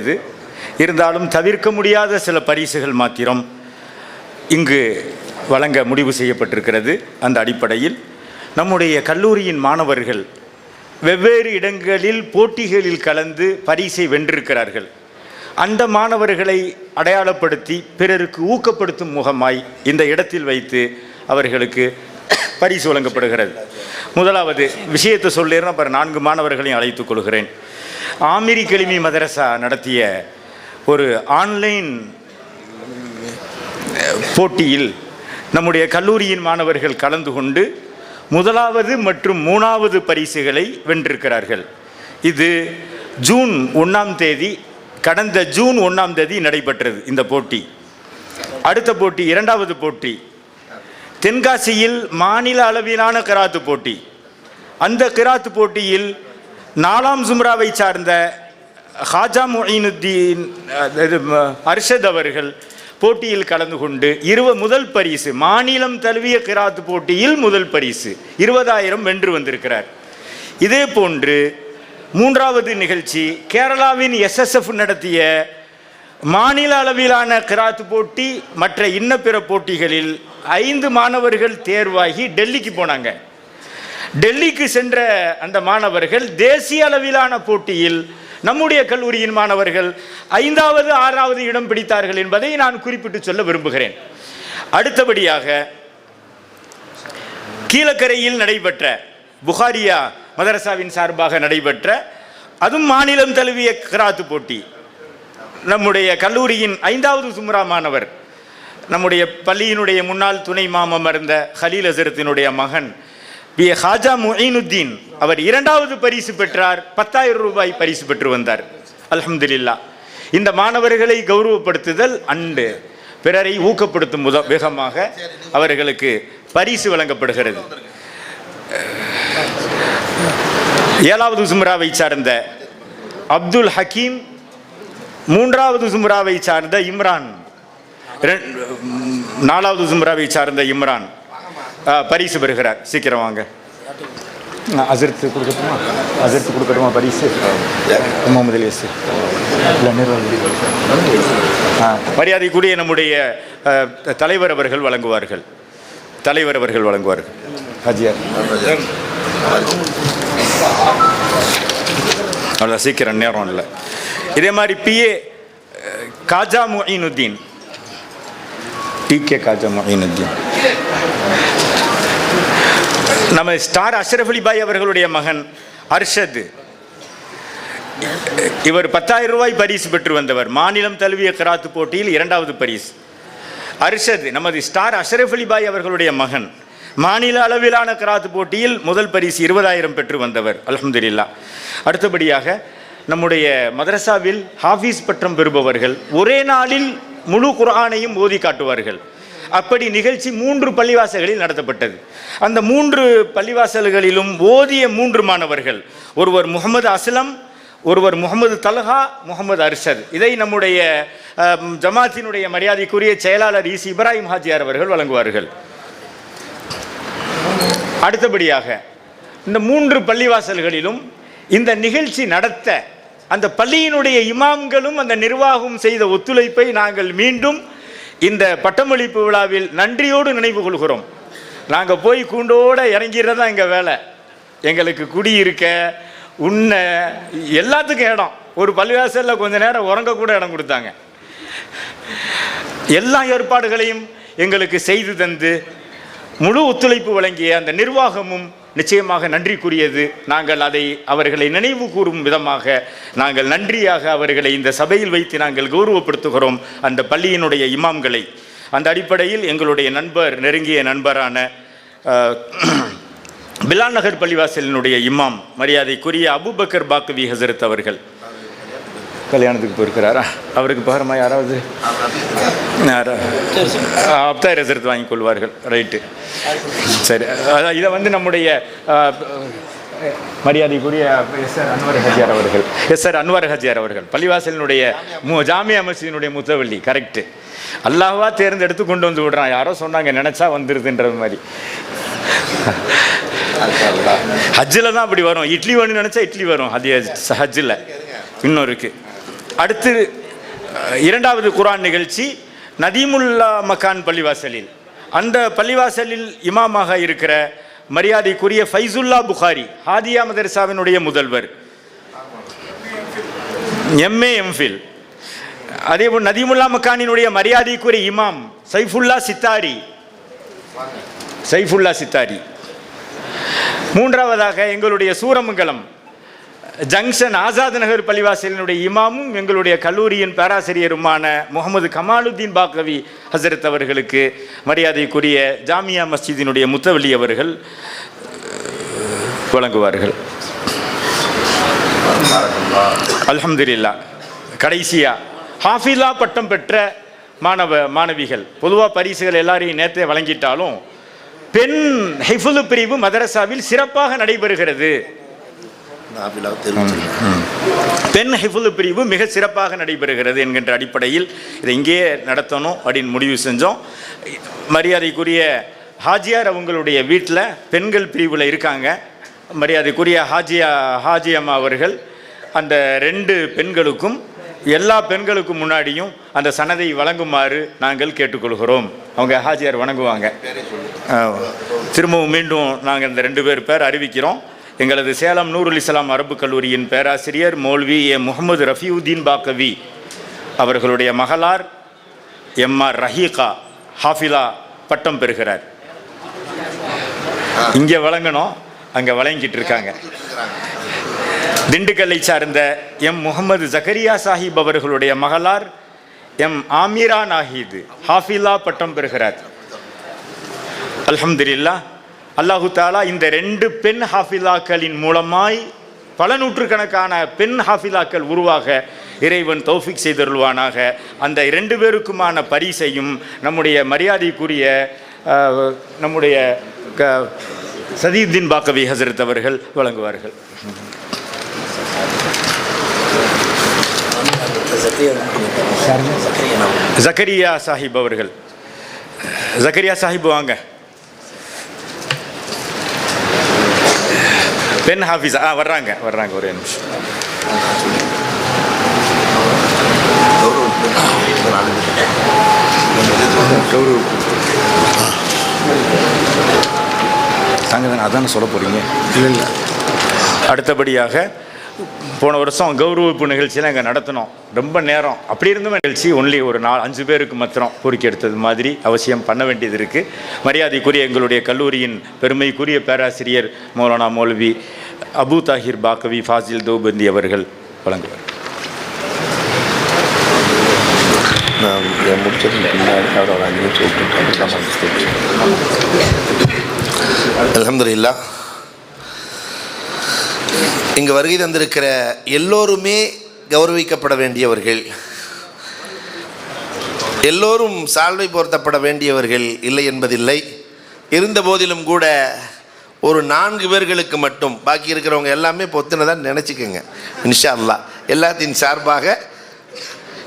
இது இருந்தாலும் தவிர்க்க முடியாத சில பரிசுகள் மாத்திரம் இங்கு வழங்க முடிவு செய்யப்பட்டிருக்கிறது அந்த அடிப்படையில். நம்முடைய கல்லூரியின் மாணவர்கள் வெவ்வேறு இடங்களில் போட்டிகளில் கலந்து பரிசை வென்றிருக்கிறார்கள். அந்த மாணவர்களை அடையாளப்படுத்தி பிறருக்கு ஊக்கப்படுத்தும் முகமாய் இந்த இடத்தில் வைத்து அவர்களுக்கு பரிசு வழங்கப்படுகிறது. முதலாவது விஷயத்தை சொல்லிடுறேன் அப்புறம் நான்கு மாணவர்களையும் அழைத்துக் கொள்கிறேன். ஆமிரி கலிமி மதரசா நடத்திய ஒரு ஆன்லைன் போட்டியில் நம்முடைய கல்லூரியின் மாணவர்கள் கலந்து கொண்டு முதலாவது மற்றும் மூணாவது பரிசுகளை வென்றிருக்கிறார்கள். இது ஜூன் ஒன்றாம் தேதி கடந்த ஜூன் ஒன்றாம் தேதி நடைபெற்றது இந்த போட்டி. அடுத்த போட்டி இரண்டாவது போட்டி. தென்காசியில் மாநில அளவிலான கராத்து போட்டி. அந்த கிராத்து போட்டியில் நாலாம் ஜும்ராவை சார்ந்த ஹாஜா மொயினுத்தீன் அர்ஷத் அவர்கள் போட்டியில் கலந்து கொண்டு இருவ முதல் பரிசு மாநிலம் தழுவிய கிராத்து போட்டியில் முதல் பரிசு இருபதாயிரம் வென்று வந்திருக்கிறார். இதே போன்று மூன்றாவது நிகழ்ச்சி கேரளாவின் எஸ்எஸ்எஃப் நடத்திய மாநில அளவிலான கிராத்து போட்டி மற்ற இன்ன பிற போட்டிகளில் ஐந்து மாணவர்கள் தேர்வாகி டெல்லிக்கு போனாங்க. டெல்லிக்கு சென்ற அந்த மாணவர்கள் தேசிய அளவிலான போட்டியில் நம்முடைய கல்லூரியின் மாணவர்கள் ஐந்தாவது ஆறாவது இடம் பிடித்தார்கள் என்பதை நான் குறிப்பிட்டு சொல்ல விரும்புகிறேன். அடுத்தபடியாக கீழக்கரையில் நடைபெற்ற புகாரியா மதரசாவின் சார்பாக நடைபெற்ற அதுவும் மாநிலம் தழுவிய கராத்து போட்டி. நம்முடைய கல்லூரியின் ஐந்தாவது சும்ரா மாணவர் நம்முடைய பள்ளியினுடைய முன்னாள் துணை மாமம் இருந்த ஹலீல் அசரத்தினுடைய மகன் பி ஹாஜா முஹீனுத்தீன் அவர் இரண்டாவது பரிசு பெற்றார். பத்தாயிரம் ரூபாய் பரிசு பெற்று வந்தார். அலமதுல்லா இந்த மாணவர்களை கௌரவப்படுத்துதல் அண்டு பிறரை ஊக்கப்படுத்தும் முத வேகமாக அவர்களுக்கு பரிசு வழங்கப்படுகிறது. ஏழாவது சும்ராவை சார்ந்த அப்துல் ஹக்கீம் மூன்றாவது சும்ராவை சார்ந்த இம்ரான் ரெண்- நாலாவது சும்ராவை சார்ந்த இம்ரான் பரிசு பெறுகிறார். சீக்கிரம் வாங்க. அசர்த்து கொடுக்கட்டுமா? அசர்த்து கொடுக்கட்டுமா பரிசு? முகமது அலி இல்லை ஆ, மரியாதைக்குரிய நம்முடைய தலைவர் அவர்கள் வழங்குவார்கள். தலைவர் அவர்கள் வழங்குவார்கள். ஹஜியார். அவ்வளோ சீக்கிரம் நேரம் இல்லை. இதே மாதிரி P A Khaja Muinuddin T K Khaja Muinuddin நம்ம ஸ்டார் அஷ்ரஃப் அலிபாய் அவர்களுடைய மகன் அர்ஷத். இவர் பத்தாயிரம் ரூபாய் பரிசு பெற்று வந்தவர். மாநிலம் தழுவிய கராத்து போட்டியில் இரண்டாவது பரிசு. அர்ஷத் நமது ஸ்டார் அஷ்ரஃப் அலிபாய் அவர்களுடைய மகன். மாநில அளவிலான கராத்து போட்டியில் முதல் பரிசு இருபதாயிரம் பெற்று வந்தவர். அல்ஹம்துலில்லா. அடுத்தபடியாக நம்முடைய மதரசாவில் ஹாஃபீஸ் பட்டம் பெறுபவர்கள் ஒரே நாளில் முழு குரானையும் ஓதி காட்டுவார்கள். அப்படி நிகழ்ச்சி மூன்று பள்ளிவாசல்களில் நடத்தப்பட்டது. அந்த மூன்று பள்ளிவாசல்களிலும் ஓதிய மூன்று மாணவர்கள். ஒருவர் முகமது அஸ்லம் ஒருவர் முகமது தல்ஹா முகமது அர்ஷத். இதை நம்முடைய ஜமாத்தினுடைய மரியாதைக்குரிய செயலாளர் இசி இப்ராஹிம் ஹாஜியார் அவர்கள் வழங்குவார்கள். அடுத்தபடியாக இந்த மூன்று பள்ளிவாசல்களிலும் இந்த நிகழ்ச்சி நடத்த அந்த பள்ளியினுடைய இமாம்களும் அந்த நிர்வாகம் செய்த ஒத்துழைப்பை நாங்கள் மீண்டும் இந்த பட்டமளிப்பு விழாவில் நன்றியோடு நினைவு கொள்கிறோம். நாங்கள் போய் கூண்டோட இறங்கிறதா எங்கள் வேலை. எங்களுக்கு குடியிருக்க உண்ண எல்லாத்துக்கும் இடம். ஒரு பள்ளிவாசலில் கொஞ்ச நேரம் உறங்க கூட இடம் கொடுத்தாங்க. எல்லா ஏற்பாடுகளையும் எங்களுக்கு செய்து தந்து முழு ஒத்துழைப்பு வழங்கிய அந்த நிர்வாகமும் நிச்சயமாக நன்றிக்குரியது. நாங்கள் அதை அவர்களை நினைவு கூறும் விதமாக நாங்கள் நன்றியாக அவர்களை இந்த சபையில் வைத்து நாங்கள் கௌரவப்படுத்துகிறோம் அந்த பள்ளியினுடைய இமாம்களை. அந்த அடிப்படையில் எங்களுடைய நண்பர் நெருங்கிய நண்பரான பிலான் பிலால் நகர் பள்ளிவாசலினுடைய இமாம் மரியாதைக்குரிய அபுபக்கர் பாக்கவி ஹசரத் அவர்கள். கல்யாணத்துக்கு போயிருக்கிறாரா? அவருக்கு பகரமாக யாராவது யாரா? அப்தாய் ரெசர்ட் வாங்கி கொள்வார்கள். ரைட்டு. சரி. அதான் இதை வந்து நம்முடைய மரியாதைக்குரிய எஸ் ஆர் அன்வர் ஹஜியார் அவர்கள். எஸ் ஆர் அன்வர் ஹஜியார் அவர்கள். பள்ளிவாசலினுடைய மு ஜாமியா மசீதினுடைய முத்தவள்ளி கரெக்டு அல்லாஹா தேர்ந்தெடுத்து கொண்டு வந்து விடுறான். யாரோ சொன்னாங்க நினைச்சா வந்துருதுன்றது மாதிரி. ஹஜ்ஜில் தான் அப்படி வரும். இட்லி வேணும்னு நினச்சா இட்லி வரும். அது ஹஜ்ஜில். இன்னும் இருக்குது அடுத்து இரண்டாவது குரான் நிகழ்ச்சி நதீமுல்லா மக்கான் பள்ளிவாசலில். அந்த பள்ளிவாசலில் இமாமாக இருக்கிற மரியாதைக்குரிய ஃபைசுல்லா புகாரி ஹாதியா மதரசாவினுடைய முதல்வர். எம்ஏ எம்ஃபில் அதேபோல் நதீமுல்லா மக்கானினுடைய மரியாதைக்குரிய இமாம் சைஃபுல்லா சித்தாரி. சைஃபுல்லா சித்தாரி. மூன்றாவதாக எங்களுடைய சூரமங்கலம் ஜங்ஷன் ஆசாத் நகர் பள்ளிவாசலினுடைய இமாமும் எங்களுடைய கல்லூரியின் பேராசிரியருமான முகமது கமாலுத்தீன் பாக்கவி ஹசரத் அவர்களுக்கு மரியாதைக்குரிய ஜாமியா மஸ்ஜிதினுடைய முத்தவலி அவர்கள் வழங்குவார்கள். அலமதுல்லா கடைசியா ஹாஃபிலா பட்டம் பெற்ற மாணவ மாணவிகள் பொதுவாக பரிசுகள் எல்லாரையும் நேற்றே வழங்கிட்டாலும் பெண் ஹிஃபுலு பிரிவு மதரசாவில் சிறப்பாக நடைபெறுகிறது. நாபிலாவை தெரிவிச்சிருக்கேன் பெண் ஹிஃபுலு பிரிவு மிக சிறப்பாக நடைபெறுகிறது என்கின்ற அடிப்படையில் இதை இங்கேயே நடத்தணும் அப்படின்னு முடிவு செஞ்சோம். மரியாதைக்குரிய ஹாஜியார் அவங்களுடைய வீட்டில் பெண்கள் பிரிவில் இருக்காங்க. மரியாதைக்குரிய ஹாஜியா ஹாஜி அம்மா அவர்கள் அந்த ரெண்டு பெண்களுக்கும் எல்லா பெண்களுக்கும் முன்னாடியும் அந்த சனதை வழங்குமாறு நாங்கள் கேட்டுக்கொள்கிறோம். அவங்க ஹாஜியார் வணங்குவாங்க. திரும்பவும் மீண்டும் நாங்கள் இந்த ரெண்டு பேர் பேர் அறிவிக்கிறோம். எங்களது சேலம் நூருல் இஸ்லாம் அரபு கல்லூரியின் பேராசிரியர் மௌல்வி ஏ முகமது ரஃபியுதீன் பாக்கவி அவர்களுடைய மகளார் எம்ஆர் ரஹீகா ஹாஃபிலா பட்டம் பெறுகிறார். இங்கே வழங்கணும். அங்கே வழங்கிட்டு இருக்காங்க. திண்டுக்கல்லை சார்ந்த எம் முகமது ஜகரியா சாஹிப் அவர்களுடைய மகளார் எம் ஆமீரா நாஹித் ஹாஃபிலா பட்டம் பெறுகிறார். அலமதுல்லா அல்லாஹு தாலா இந்த ரெண்டு பெண் ஹாஃபிலாக்களின் மூலமாய் பல நூற்றுக்கணக்கான பெண் ஹாஃபிலாக்கள் உருவாக இறைவன் தௌஃபிக் செய்தருள்வானாக. அந்த இரண்டு பேருக்குமான பரிசையும் நம்முடைய மரியாதைக்குரிய நம்முடைய க சதீர்தீன் பாக்கவி ஹசரத் அவர்கள் வழங்குவார்கள். ஜக்கரியா சாஹிப் அவர்கள். ஜக்கரியா சாஹிப் வாங்க. பெண் ஹாஃபிஸ் ஆ வர்றாங்க. வர்றாங்க ஒரே நிமிஷம். தாங்க தானே அதானே சொல்ல போகிறீங்க இல்லை இல்லை. அடுத்தபடியாக போன வருஷம் கௌரவிப்பு நிகழ்ச்சியெல்லாம் இங்கே நடத்தினோம். ரொம்ப நேரம். அப்படி இருந்தும் நிகழ்ச்சி ஒன்லி ஒரு நாலு அஞ்சு பேருக்கு மாத்திரம் பொறுக்கி எடுத்தது மாதிரி அவசியம் பண்ண வேண்டியது இருக்குது மரியாதைக்குரிய எங்களுடைய கல்லூரியின் பெருமைக்குரிய பேராசிரியர் மௌலானா மௌலவி அபு தாஹிர் பாக்கவி ஃபாசில் தௌபந்தி அவர்கள் வழங்குவார். நான் இதை முடிச்சது பின்னாடி அவர் ஒரு அஞ்சு நிமிஷம் விட்டுட்டு அலமதுல்லா இங்கு வருகை தந்திருக்கிற எல்லோருமே கௌரவிக்கப்பட வேண்டியவர்கள். எல்லோரும் சால்வை போர்த்தப்பட வேண்டியவர்கள் இல்லை என்பதில்லை. இருந்த போதிலும் கூட ஒரு நான்கு பேர்களுக்கு மட்டும் பாக்கி இருக்கிறவங்க எல்லாமே பொத்துனதான் நினச்சிக்கோங்க இன்ஷா அல்லாஹ் எல்லாத்தின் சார்பாக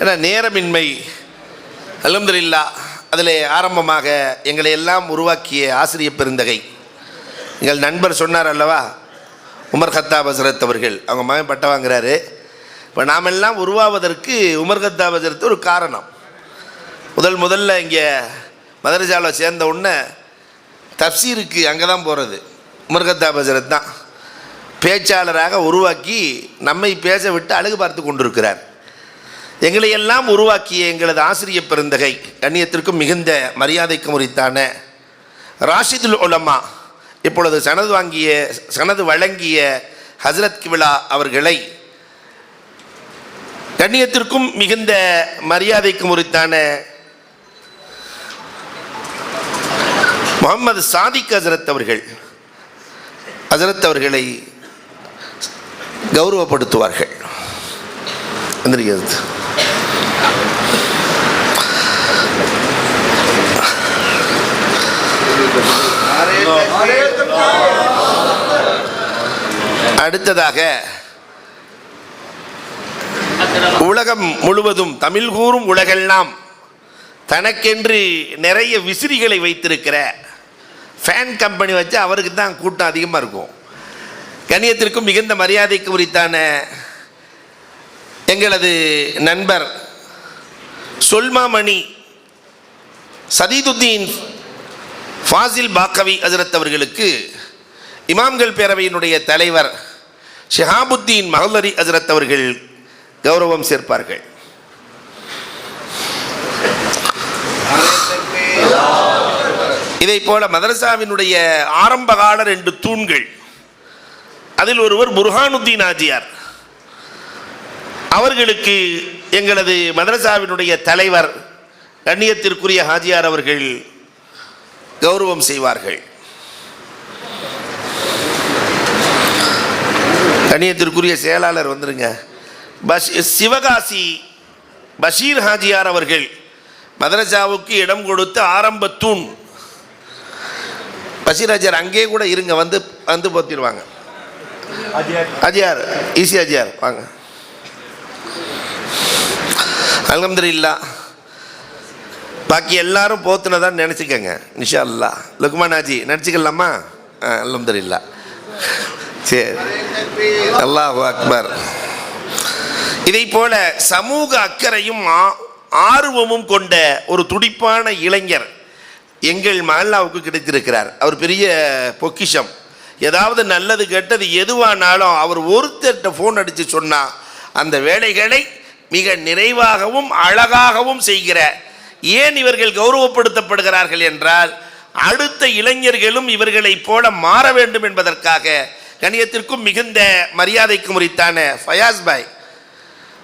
ஏன்னா நேரமின்மை அலமதுல்லா அதில் ஆரம்பமாக எங்களை எல்லாம் உருவாக்கிய ஆசிரியர் பெருந்தகை. எங்கள் நண்பர் சொன்னார் அல்லவா உமர் கத்தாப் ஹசரத் அவர்கள். அவங்க மகன் பட்டம் வாங்குறாரு. இப்போ நாமெல்லாம் உருவாவதற்கு உமர் கத்தாப் ஹசரத் ஒரு காரணம். முதல் முதல்ல இங்கே மதரசாவில் சேர்ந்த உடனே தப்சீருக்கு அங்கே தான் போகிறது உமர் கத்தாப் ஹசரத் தான். பேச்சாளராக உருவாக்கி நம்மை பேச விட்டு அழகு பார்த்து கொண்டிருக்கிறார். எங்களை எல்லாம் உருவாக்கிய எங்களது ஆசிரியர் பெருந்தகை கண்ணியத்திற்கும் மிகுந்த மரியாதைக்கு உரித்தான ராஷிதுல் உலமா. இப்பொழுது சனது வாங்கிய சனது வழங்கிய ஹசரத் கிவிலா அவர்களை கண்ணியத்திற்கும் மிகுந்த மரியாதைக்கும் உரித்தான முகமது சாதிக் ஹசரத் அவர்கள் ஹசரத் அவர்களை கௌரவப்படுத்துவார்கள். வந்திருக்கிறது. அடுத்ததாக உலகம் முழுவதும் தமிழ் கூறும் உலகெல்லாம் தனக்கென்று நிறைய விசிறிகளை வைத்திருக்கிற ஃபேன் கம்பெனி வச்சு அவருக்கு தான் கூட்டம் அதிகமாக இருக்கும். கண்ணியத்திற்கும் மிகுந்த மரியாதைக்கு உரித்தான எங்களது நண்பர் சொல்மாமணி சதீதுத்தீன் ஃபாசில் பாக்கவி அஜரத்தவர்களுக்கு இமாம்கள் பேரவையினுடைய தலைவர் ஷஹாபுத்தீன் மஹல்லரி ஹஜரத் அவர்கள் கௌரவம் சேர்ப்பார்கள். இதை போல மதரசாவினுடைய ஆரம்பகால ரெண்டு தூண்கள். அதில் ஒருவர் புர்ஹானுத்தீன் ஆஜியார். அவர்களுக்கு எங்களது மதரசாவினுடைய தலைவர் கண்ணியத்திற்குரிய ஹாஜியார் அவர்கள் கௌரவம் செய்வார்கள். கண்ணியத்திற்குரிய செயலாளர் வந்துருங்க. பஷ் சிவகாசி பஷீர் ஹாஜியார் அவர்கள் மதரசாவுக்கு இடம் கொடுத்த ஆரம்ப தூண். பஷீர் ஹாஜியார் அங்கேயே கூட இருங்க வந்து வந்து போத்திடுவாங்க. ஹாஜியார் ஈசி ஹாஜியார் வாங்க. அல்ஹம்துலில்லா. பாக்கி எல்லாரும் போத்துனதான் நினச்சிக்கங்க. நிஷா அல்லா லுக்மானாஜி நினச்சிக்கலாமா நினச்சிக்கலாமா தெரியல சரி. அல்லாஹ் அக்பர். இதை போல சமூக அக்கறையும் ஆ- ஆர்வமும் கொண்ட ஒரு துடிப்பான இளைஞர் எங்கள் மல்லாவுக்கு கிடைத்திருக்கிறார். அவர் பெரிய பொக்கிஷம். ஏதாவது நல்லது கெட்டது எதுவானாலும் அவர் ஒருத்தர்கிட்ட ஃபோன் அடித்து சொன்னால் அந்த வேலைகளை மிக நிறைவாகவும் அழகாகவும் செய்கிற ஏன் இவர்கள் கௌரவப்படுத்தப்படுகிறார்கள் என்றால் அடுத்த இளைஞர்களும் இவர்களைப் போல மாற வேண்டும் என்பதற்காக கணியத்திற்கும் மிகுந்த மரியாதைக்கும் உரித்தான ஃபயாஸ் பாய்.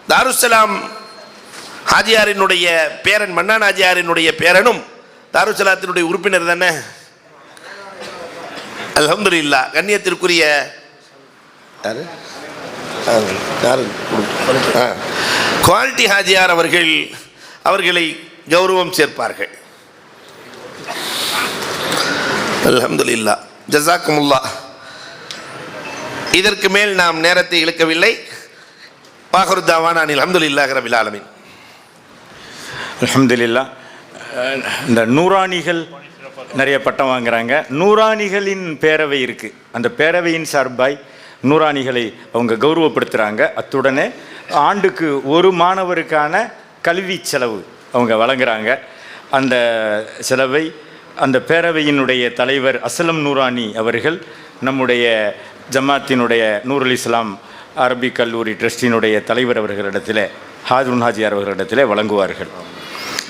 தாருசலாம் ஹாஜியாரினுடைய பேரன் மன்னான் ஹாஜியாரினுடைய பேரனும் தாருசலாத்தினுடைய உறுப்பினர் தானே? அல்ஹம்துலில்லா கண்ணியத்திற்குரிய ஆ. குவாலிட்டி ஹாஜியார் அவர்கள் அவர்களை கௌரவம் சேர்ப்பார்கள். அலமதுல்லா ஜசாக்குமுல்லா இதற்கு மேல் நாம் நேரத்தை இழுக்கவில்லை. பாகருத்தாவான் அனில் அஹமதுல்லாஹ் ரபில் ஆலமின். அலமதுல்லா இந்த நூறாணிகள் நிறைய பட்டம் வாங்குறாங்க. நூறாணிகளின் பேரவை இருக்குது அந்த பேரவையின் சார்பாய் நூறாணிகளை அவங்க கௌரவப்படுத்துகிறாங்க அத்துடனே ஆண்டுக்கு ஒரு மாணவருக்கான கல்வி செலவு அவங்க வழங்குறாங்க. அந்த செலவை அந்த பேரவையினுடைய தலைவர் அசலம் நூரானி அவர்கள் நம்முடைய ஜமாத்தினுடைய நூருல் இஸ்லாம் அரபிக் கல்லூரி ட்ரஸ்டினுடைய தலைவர் அவர்களிடத்தில் ஹாஜுன் ஹாஜியார் அவர்களிடத்தில் வழங்குவார்கள்.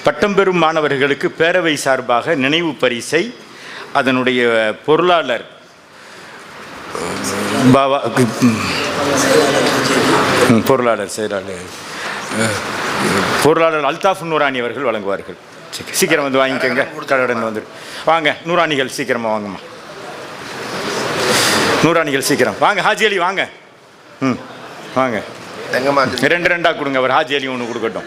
பட்டம் பெறும் மாணவர்களுக்கு பேரவை சார்பாக நினைவு பரிசை அதனுடைய பொருளாளர் பாபா பொருளாளர் செயலாளர் பொருளாளர் அல்தாஃப் நூரானி அவர்கள் வழங்குவார்கள். சீக்கிரம் வந்து வாங்கிக்கோங்க. கடவுடன் வந்து வாங்க நூறாணிகள் சீக்கிரமாக வாங்கம்மா. நூறாணிகள் சீக்கிரம். வாங்க ஹாஜி அலி வாங்க. ம் வாங்க. ரெண்டு ரெண்டாக கொடுங்க அவர் ஹாஜி அலி ஒன்று கொடுக்கட்டும்.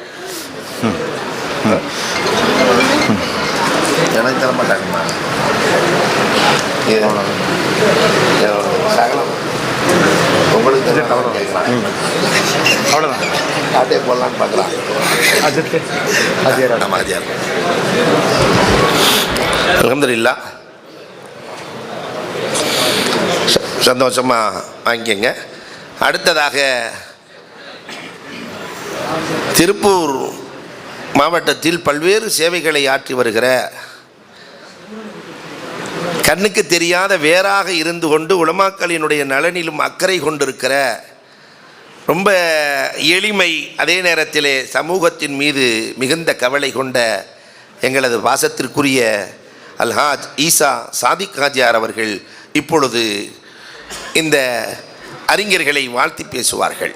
எனக்கு தர மாட்டாங்கம்மா. உங்களுக்கு அவ்வளோதான் ஆட்டே போடலான்னு பார்க்கலாம் அஜித் ஹாஜியார் நம்ம ஆஜியார் அலமதுல்லா சந்தோஷமாக வாங்கிக்கங்க அடுத்ததாக திருப்பூர் மாவட்டத்தில் பல்வேறு சேவைகளை ஆற்றி வருகிற கண்ணுக்கு தெரியாத வேறாக இருந்து கொண்டு உலமாக்களினுடைய நலனிலும் அக்கறை கொண்டிருக்கிற ரொம்ப எளிமை அதே நேரத்திலே சமூகத்தின் மீது மிகுந்த கவலை கொண்ட எங்களது வாசத்திற்குரிய அல்ஹாஜ் ஈசா சாதிக் ஹாஜியார் அவர்கள் இப்பொழுது இந்த அறிஞர்களை வாழ்த்தி பேசுவார்கள்.